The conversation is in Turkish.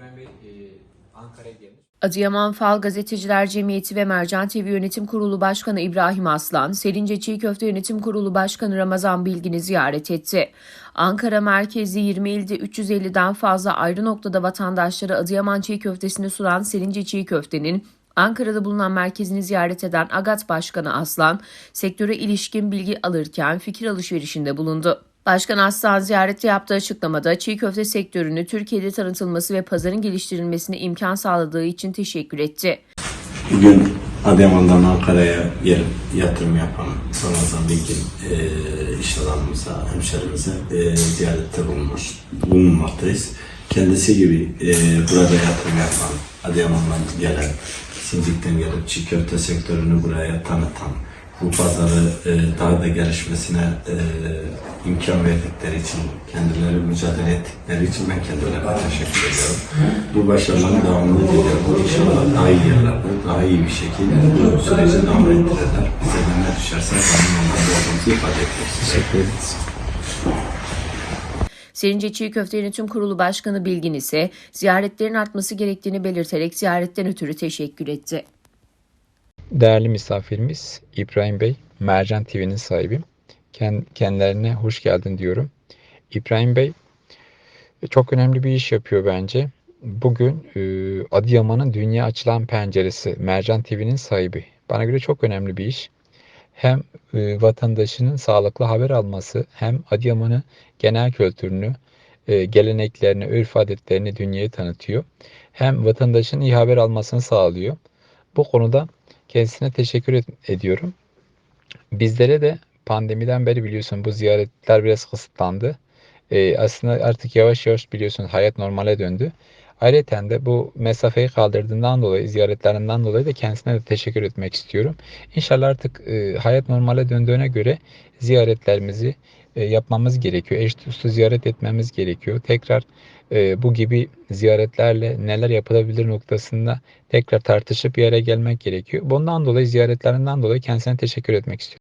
İbrahim Bey e, Ankara'ya gelmiş. Adıyaman Fal Gazeteciler Cemiyeti ve Mercan TV Yönetim Kurulu Başkanı İbrahim Aslan, Serince Çiğ Köfte Yönetim Kurulu Başkanı Ramazan Bilgin'i ziyaret etti. Ankara merkezli 20 ilde 350'den fazla ayrı noktada vatandaşlara Adıyaman çiğ köftesini sunan Serince Çiğ Köfte'nin Ankara'da bulunan merkezini ziyaret eden AGAT Başkanı Aslan, sektöre ilişkin bilgi alırken fikir alışverişinde bulundu. Başkan Aslan ziyarette yaptığı açıklamada çiğ köfte sektörünü Türkiye'de tanıtılması ve pazarın geliştirilmesine imkan sağladığı için teşekkür etti. Bugün Adıyaman'dan Ankara'ya gelip yatırım yapan Ramazan Bilgin e, iş adamımıza, hemşerimize e, ziyarette bulunmuş, bulunmaktayız. Kendisi gibi e, burada yatırım yapan, Adıyaman'dan gelen, Sincik'ten gelip çiğ köfte sektörünü buraya tanıtan, bu pazarı e, daha da gelişmesine e, imkan verdikleri için, kendileri mücadele ettikleri için ben kendilerine teşekkür ediyorum. Bu başarıların devamını diliyorum. İnşallah daha iyi yerlerde, daha iyi bir şekilde bu süreci devam ettirirler. Bize de ne düşerse benim onlarda olduğumuzu ifade ediyoruz. Teşekkür ederiz. Serince Çiğ Köfte Yönetim Kurulu Başkanı Bilgin ise ziyaretlerin artması gerektiğini belirterek ziyaretten ötürü teşekkür etti. Değerli misafirimiz İbrahim Bey, Mercan TV'nin sahibi. Ken- Kendilerine hoş geldin diyorum. İbrahim Bey e, çok önemli bir iş yapıyor bence. Bugün e, Adıyaman'ın dünya açılan penceresi Mercan TV'nin sahibi. Bana göre çok önemli bir iş. Hem e, vatandaşının sağlıklı haber alması hem Adıyaman'ın genel kültürünü, geleneklerini, örf adetlerini dünyaya tanıtıyor. Hem vatandaşın iyi haber almasını sağlıyor. Bu konuda kendisine teşekkür et- ediyorum. Bizlere de pandemiden beri biliyorsun bu ziyaretler biraz kısıtlandı. Ee, aslında artık yavaş yavaş biliyorsun hayat normale döndü. Ayrıca de bu mesafeyi kaldırdığından dolayı, ziyaretlerinden dolayı da kendisine de teşekkür etmek istiyorum. İnşallah artık e, hayat normale döndüğüne göre ziyaretlerimizi e, yapmamız gerekiyor. Eş dostu ziyaret etmemiz gerekiyor. Tekrar e, bu gibi ziyaretlerle neler yapılabilir noktasında tekrar tartışıp bir yere gelmek gerekiyor. Bundan dolayı ziyaretlerinden dolayı kendisine teşekkür etmek istiyorum.